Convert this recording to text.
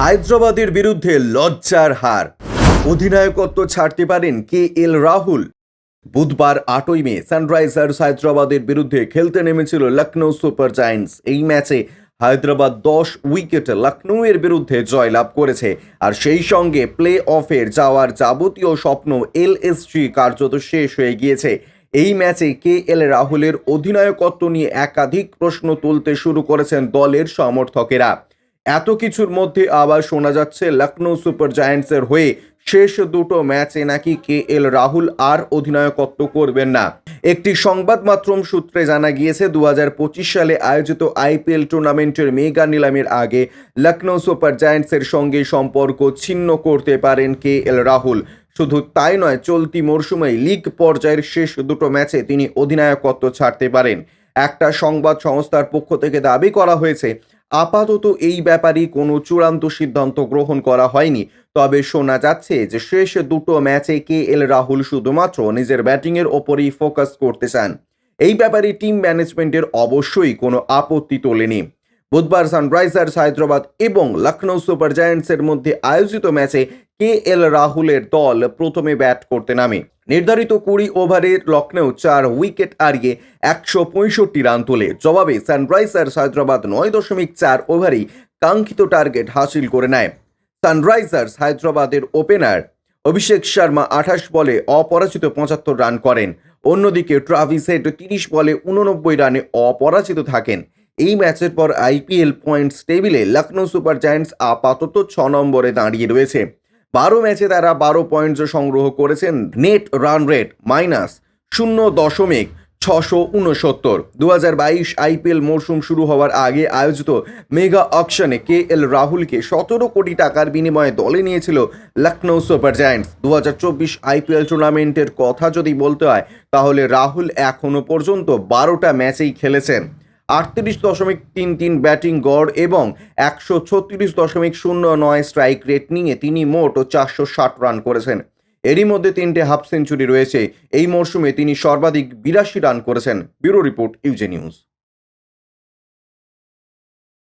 হায়দ্রাবাদের বিরুদ্ধে লজ্জার হার। অধিনায়কত্ব ছাড়তে পারেন কে এল রাহুল। বুধবার আটই মে সানরাইজার্স হায়দ্রাবাদের বিরুদ্ধে খেলতে নেমেছিল লখনৌ সুপার জায়ান্টস। এই ম্যাচে হায়দ্রাবাদ দশ উইকেটে লখনৌয়ের বিরুদ্ধে জয়লাভ করেছে। আর সেই সঙ্গে প্লে অফের যাওয়ার যাবতীয় স্বপ্ন এলএসজি কার্যত শেষ হয়ে গিয়েছে। এই ম্যাচে কে এল রাহুলের অধিনায়কত্ব নিয়ে একাধিক প্রশ্ন তুলতে শুরু করেছেন দলের সমর্থকেরা। এত কিছুর মধ্যে আবার শোনা যাচ্ছে লখনৌ সুপার জায়ান্টসের হয়ে শেষ দুটো ম্যাচে নাকি কে এল রাহুল আর অধিনায়কত্ব করবেন না। একটি সংবাদ মাধ্যম সূত্রে জানা গিয়েছে দু হাজার পঁচিশ সালে আয়োজিত আইপিএল টুর্নামেন্টের মেগা নিলামের আগে লখনৌ সুপার জায়ান্টসের সঙ্গে সম্পর্ক ছিন্ন করতে পারেন কে এল রাহুল। শুধু তাই নয়, চলতি মরশুমে লিগ পর্যায়ের শেষ দুটো ম্যাচে তিনি অধিনায়কত্ব ছাড়তে পারেন। একটা সংবাদ সংস্থার পক্ষ থেকে দাবি করা হয়েছে আপাতত এই ব্যাপারে কোনো চূড়ান্ত সিদ্ধান্ত গ্রহণ করা হয়নি। তবে শোনা যাচ্ছে যে শেষ দুটো ম্যাচে কে এল রাহুল শুধুমাত্র নিজের ব্যাটিংয়ের ওপরেই ফোকাস করতে চান। এই ব্যাপারে টিম ম্যানেজমেন্টের অবশ্যই কোনো আপত্তি তোলেনি। বুধবার সানরাইজার্স হায়দ্রাবাদ এবং লখনৌ সুপার জায়ান্টসের মধ্যে আয়োজিত ম্যাচে কে এল রাহুলের দল প্রথমে ব্যাট করতে নামে। নির্ধারিত কুড়ি ওভারে লখনৌ চার উইকেট হারিয়ে একশো পঁয়ষট্টি রান তোলে। জবাবে সানরাইজার্স হায়দ্রাবাদ নয় দশমিক চার ওভারেই কাঙ্ক্ষিত টার্গেট হাসিল করে নেয়। সানরাইজার্স হায়দ্রাবাদের ওপেনার অভিষেক শর্মা আঠাশ বলে অপরাজিত পঁচাত্তর রান করেন। অন্যদিকে ট্রাভিস হেড তিরিশ বলে উননব্বই রানে অপরাজিত থাকেন। এই ম্যাচের পর আইপিএল পয়েন্টস টেবিলে লখনৌ সুপার জায়ান্টস আপাতত ছ নম্বরে দাঁড়িয়ে রয়েছে। বারো ম্যাচে তারা বারো পয়েন্টস সংগ্রহ করেছেন। নেট রান রেট মাইনাস শূন্য দশমিক ছশো উনসত্তর। দু হাজার বাইশ আইপিএল মরশুম শুরু হওয়ার আগে আয়োজিত মেগা অকশনে কে এল রাহুলকে সতেরো কোটি টাকার বিনিময়ে দলে নিয়েছিল লখনৌ সুপার জায়ান্টস। দু হাজার চব্বিশ আইপিএল টুর্নামেন্টের কথা যদি বলতে হয়, তাহলে রাহুল এখনও পর্যন্ত বারোটা ম্যাচেই খেলেছেন। আটত্রিশ দশমিক তিন তিন ব্যাটিং গড় এবং একশো ছত্রিশ দশমিক শূন্য নয় স্ট্রাইক রেট নিয়ে তিনি মোট চারশো ষাট রান করেছেন। এরই মধ্যে তিনটে হাফ সেঞ্চুরি রয়েছে। এই মরশুমে তিনি সর্বাধিক বিরাশি রান করেছেন। ব্যুরো রিপোর্ট ইউজে নিউজ।